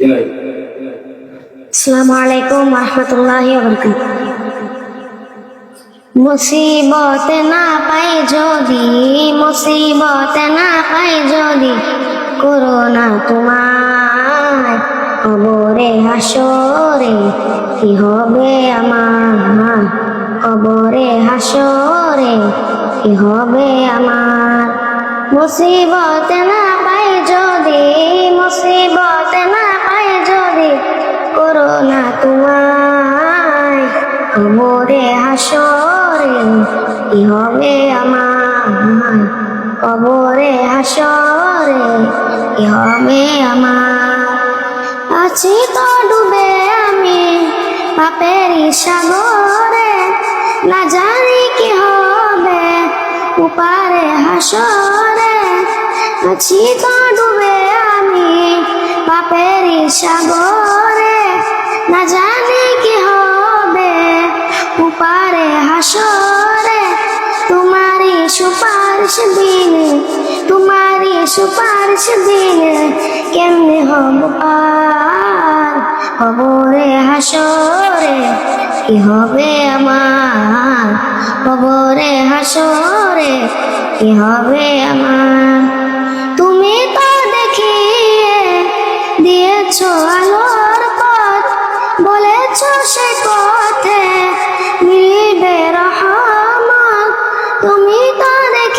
আসসালামু আলাইকুম রহমতুল্লাহ মুসিবত না পাই যদি মুসিবত না পাই যদি করোনা তোমার কবরে হাসরে কি হবে আমার কবরে হাসরে কি হবে আমার মুসিবত না তোমায় কবরে হাসরে, কি হবে আমার? কবরে হাসরে, কি হবে আমার? আছি তো ডুবে আমি পাপেরই সাগরে, না জানি কি হবে উপারে হাসরে। আছি তো ডুবে আমি পাপেরই সাগরে সুপারিশ দিনে তোমারই সুপারিশ দিনে কেমনে হব পার কবরে হাসরে, কি হবে আমার? কবরে হাসরে, কি হবে আমার?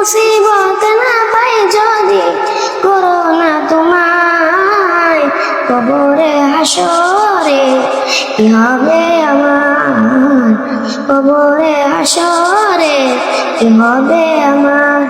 মুসিবত না পাই যদি করোনা তোমায়, কবরে হাসরে কি হবে আমার? কবরে হাসরে কি হবে আমার?